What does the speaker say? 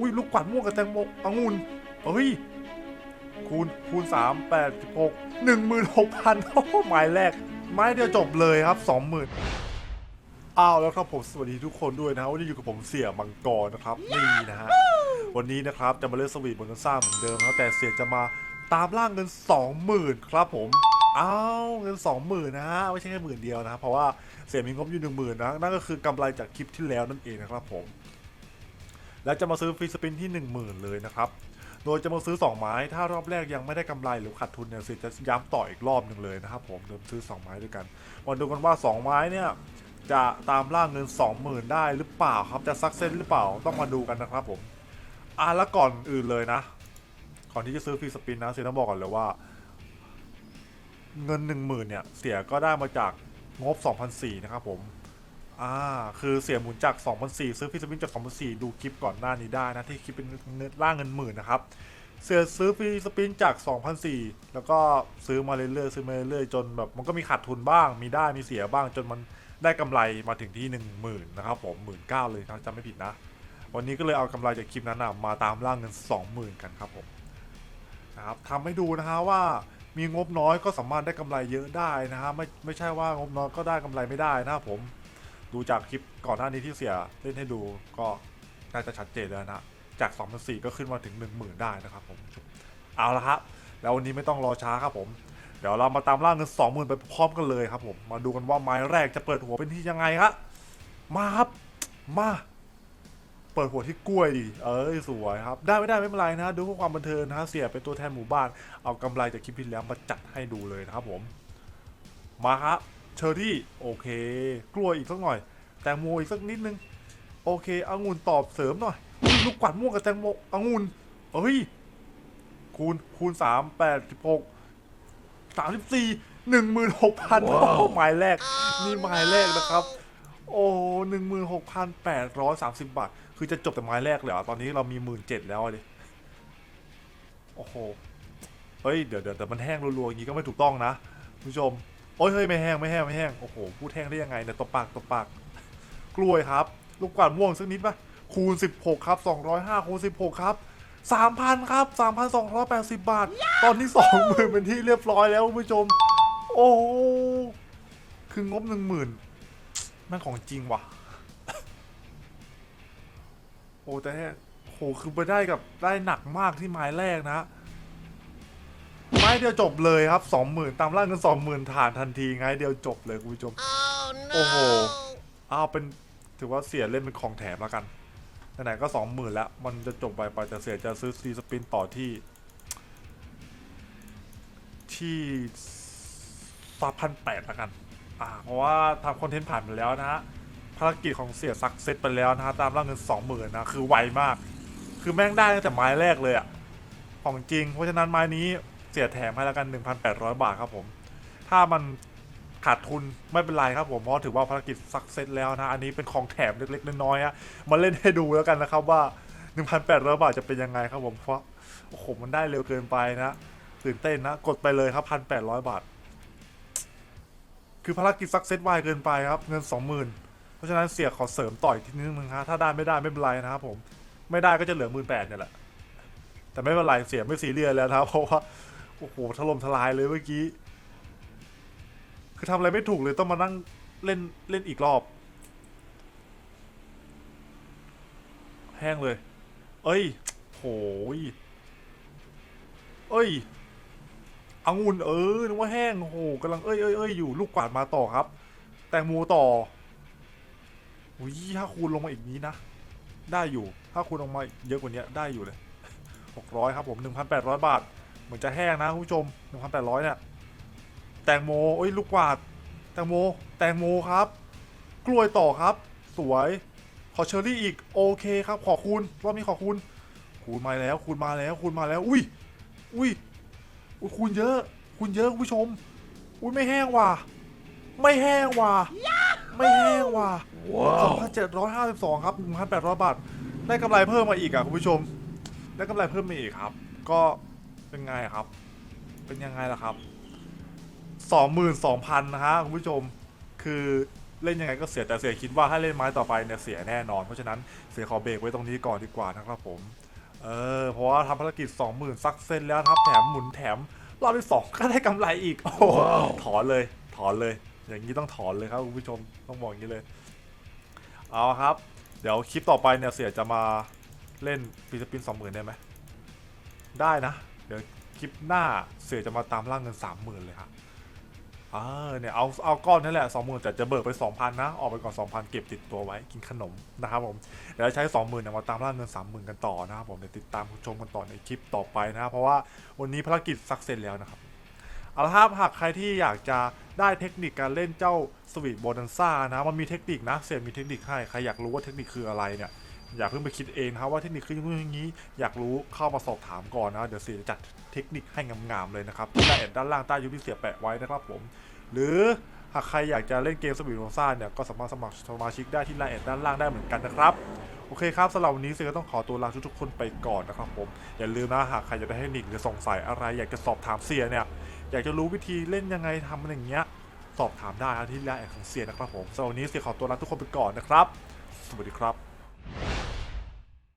อุ้ยลูกกวาดม่วงกับแตงโมองุ่นเฮ้ยคูณคูณสามแปดสิบหกหนึ่งหมื่นหกพันโอ้หมายแรกไม้เดียวจบเลยครับสองหมื่นอ้าวแล้วครับผมสวัสดีทุกคนด้วยนะวันนี้อยู่กับผมเสี่ยมังกรนะครับนี่นะฮะวันนี้นะครับจะมาเล่นสวีทบนกันซ่าเหมือนเดิมนะแต่เสี่ยจะมาตามล่างเงินสองหมื่นครับผมอ้าวเงินสองหมื่นนะฮะไม่ใช่แค่หมื่นเดียวนะครับเพราะว่าเสี่ยมีงบอยู่หนึ่งหมื่นนะนั่นก็คือกำไรจากคลิปที่แล้วนั่นเองนะครับผม แล้วจะมาซื้อฟรีสปินที่ 10,000 เลยนะครับ โดยจะมาซื้อ 2 ไม้ ถ้ารอบแรกยังไม่ได้กำไรหรือขาดทุนเนี่ยสิจะย้ำต่ออีกรอบหนึ่งเลยนะครับผมเดิมซื้อ 2 ไม้ด้วยกันมาดูกันว่า 2 ไม้เนี่ยจะตามล่างเงิน 20,000 ได้หรือเปล่าครับจะซักเซนหรือเปล่าต้องมาดูกันนะครับผมอะแล้วก่อนอื่นเลยนะ ก่อนที่จะซื้อฟรีสปินนะเสียต้องบอกก่อนเลยว่า เงิน 10,000เนี่ยเสียก็ได้มาจากงบ 2,004นะครับผม อ่า คือเสียหมุนจาก 2,004 ซื้อฟิสปินจาก 2,004 ดูคลิปก่อนหน้านี้ได้นะ ที่คลิปเป็นเงินล่างเงินหมื่นนะครับ เสียซื้อฟรีสปินจาก 2,004 แล้วก็ซื้อมาเรื่อยๆซื้อมาเรื่อยๆจนแบบมันก็มีขาดทุนบ้าง มีได้มีเสียบ้างจนมันได้กำไรมาถึงที่ 10,000นะครับผมหมื่นเก้าเลยถ้าจำไม่ผิดนะ วันนี้ก็เลยเอากำไรจากคลิปนั้นนะมาตามล่างเงิน 20,000 กันครับผมนะครับทำให้ดูนะฮะว่ามีงบน้อยก็สามารถได้กำไรเยอะได้นะฮะไม่ไม่ใช่ว่างบน้อยก็ได้กำไรไม่ได้นะครับผม ดูจากคลิปก่อนหน้านี้ที่เสียเล่นให้ดูก็น่าจะชัดเจนแล้วนะจาก2 0 0 4ก็ขึ้นมาถึง 1 0,000 ได้นะครับผมเอาละครับแล้ววันนี้ไม่ต้องรอช้าครับผมเดี๋ยวเรามาตามล่าเงิน20,000ไปพร้อมกันเลยครับผมมาดูกันว่าไม้แรกจะเปิดหัวเป็นที่ยังไงครับมาครับมาเปิดหัวที่กล้วยดิ เอ้ยสวยครับ ได้ไม่ได้ไม่เป็นไรนะ ดูเพื่อความบันเทิงนะเสียเป็นตัวแทนหมู่บ้าน เอากำไรจากคลิปที่แล้วมาจัดให้ดูเลยนะครับผม มาครับ เชอรี่โอเค กล้วยอีกสักหน่อย แตงโมอีกสักนิดนึง โอเคองุ่นตอบเสริมหน่อยอุ๊ยลูกกวาดม่วงกับแตงโมองุ่นเอ้ย คูณคูณสามแปดสิบหกสามสิบสี่หนึ่งหมื่นหกพันโอ้หมายแรกนี่หมายแรกนะครับ โอ้หนึ่งหมื่นหกพันแปดร้อยสามสิบบาท คือจะจบแต่ไม้แรกเลยเหรอตอนนี้เรามีหมื่นเจ็ดแล้วอะดิโอ้โหเฮ้ย เดี๋ยวเดี๋ยวแต่มันแห้งรัวๆอย่างนี้ก็ไม่ถูกต้องนะคุณผู้ชม โอ้ยเฮ้ยไม่แห้งไม่แห้งไม่แห้งโอ้โหพูดแห้งได้ยังไงเนี่ยตบปากตบปากกล้วยครับ ลูกกวาดม่วงสักนิดปะคูณ 16 ครับ 205คูณ16 ครับ 3,000 ครับ 3,280 บาท ตอนนี้20,000เป็นที่เรียบร้อยแล้วคุณผู้ชม โอ้คืองบ 10,000นั่นของจริงว่ะ โอ้แต่โหคือไปได้กับได้หนักมากที่ไม้แรกนะ ไม้เดียวจบเลยครับ20,000ตามล่างกัน20,000ฐานทันทีไงเดียวจบเลยคุณผู้ชม โอ้โหเอาเป็นถือว่าเสียเล่นเป็นของแถมแล้วกันไหนๆก็สองหมื่นแล้ว มันจะจบไปไปแต่เสียจะซื้อซีสปินต่อที่ ที่สามพันแปดแล้วกันอ่าเพราะว่าทำคอนเทนต์ผ่านไปแล้วนะฮะภารกิจของเสียซักเซตไปแล้วนะฮะตามร่างเงินสองหมื่นนะคือไวมาก คือแม่งได้ตั้งแต่ไม้แรกเลยอะของจริง เพราะฉะนั้นไม้นี้ เสียแถมให้แล้วกัน 1,800 บาทครับผม ถ้ามันขาดทุนไม่เป็นไรครับผม เพราะถือว่าภารกิจสักเซตแล้วนะ อันนี้เป็นของแถมเล็กๆน้อยๆอะมาเล่นให้ดูแล้วกันนะครับว่า 1,800 บาทจะเป็นยังไงครับผมเพราะโอ้โหมันได้เร็วเกินไปนะตื่นเต้นนะ กดไปเลยครับ 1,800 บาท คือภารกิจสักเซตไวเกินไปครับเงิน 20,000 เพราะฉะนั้นเสียขอเสริมต่อยทีนึงฮะถ้าได้ไม่ได้ไม่เป็นไรนะครับผมไม่ได้ก็จะเหลือ18,000เนี่ยแหละแต่ไม่เป็นไรเสียไม่ซีเรียสแล้วนะครับเพราะว่า โอ้โหถล่มทลายเลยเมื่อกี้ คือทำอะไรไม่ถูกเลยต้องมานั่งเล่นเล่นอีกรอบ แห้งเลย เอ้ยโหยเอ้ยองุ่นเออนึกว่าแห้งโอ้โหกำลังเอ้ยเอ้ยเอ้ยอยู่ลูกกวาดมาต่อครับ แตงโมต่ออุ้ยถ้าคูณลงมาอีกนี้นะ ได้อยู่ ถ้าคูณลงมาเยอะกว่านี้ได้อยู่เลย 600 ครับผม 1,800 บาท เหมือนจะแห้งนะคุณผู้ชม1,800เนี่ย แตงโมเอ้ยลูกกวาด แตงโม แตงโมครับ กล้วยต่อครับ สวย ขอเชอรี่อีก โอเคครับ ขอคูณ รอบนี้ขอคูณ คูณมาแล้ว คูณมาแล้ว คูณมาแล้ว อุ้ย อุ้ยอุ้ยคูณเยอะ คูณเยอะคุณผู้ชม อุ้ยไม่แห้งว่ะ ไม่แห้งว่ะ ไม่แห้งว่ะสองพันเจ็ดร้อยห้าสิบสองครับหนึ่งพันแปดร้อยบาท ได้กำไรเพิ่มมาอีกอะคุณผู้ชม ได้กำไรเพิ่มมาอีกครับ ก็ เป็นไงครับ เป็นยังไงล่ะครับสองหมื่นสองพันนะฮะคุณผู้ชมคือเล่นยังไงก็เสียแต่เสียคิดว่าถ้าเล่นไม้ต่อไปเนี่ยเสียแน่นอน เพราะฉะนั้นเสียขอเบรกไว้ตรงนี้ก่อนดีกว่านะครับผม เออเพราะว่าทำภารกิจ 20,000 ซักเซนแล้วนะครับแถมหมุนแถมรอบที่สองก็ได้กำไรอีก โอ้โหถอนเลยถอนเลย อย่างนี้ต้องถอนเลยครับคุณผู้ชมต้องบอกอย่างนี้เลย เอาครับ เดี๋ยวคลิปต่อไปเนี่ยเสียจะมาเล่นฟิลิปปินส์สองหมื่นได้ไหมได้นะเดี๋ยวคลิปหน้าเสียจะมาตามล่างเงินสามหมื่นเลยครับเออเนี่ยเอาเอาก้อนนั่นแหละสองหมื่นแต่จะเบิกไปสองพันนะ ออกไปก่อนสองพันเก็บติดตัวไว้กินขนมนะครับผมเดี๋ยวใช้สองหมื่นเนี่ยมาตามล่าเงินสามหมื่นกันต่อนะครับผมเดี๋ยวติดตามชมกันต่อในคลิปต่อไปนะครับเพราะว่าวันนี้ภารกิจสักเซนแล้วนะครับเอาละครับหากใครที่อยากจะได้เทคนิคการเล่นเจ้าสวีทโบนันซ่านะมันมีเทคนิคนะเซนมีเทคนิคให้ใครอยากรู้ว่าเทคนิคคืออะไรเนี่ย อย่าเพิ่งไปคิดเองครับว่าเทคนิคคืออย่างงี้ อยากรู้เข้ามาสอบถามก่อนนะเดี๋ยวเสียจะจัดเทคนิคให้งามๆเลยนะครับที่ได้แอดด้านล่างใต้ยูที่เสียแปะไว้นะครับผม หรือหากใครอยากจะเล่นเกมสวีทโบนันซ่าเนี่ยก็สามารถสมัครสมาชิกได้ที่ไลน์แอดด้านล่างได้เหมือนกันนะครับโอเคครับสำหรับวันนี้เซก็ต้องขอตัวลาทุกๆคนไปก่อนนะครับผมอย่าลืมนะหากใครจะได้เทคนิคหรือสงสัยอะไร อยากจะสอบถามเสียเนี่ยอยากจะรู้วิธีเล่นยังไงทำอะไรอย่างเงี้ยสอบถามได้ที่ไลน์แอดของเสียนะครับผมสำหรับวันนี้เสียขอตัวลาทุกคนไปก่อนนะครับ สวัสดีครับ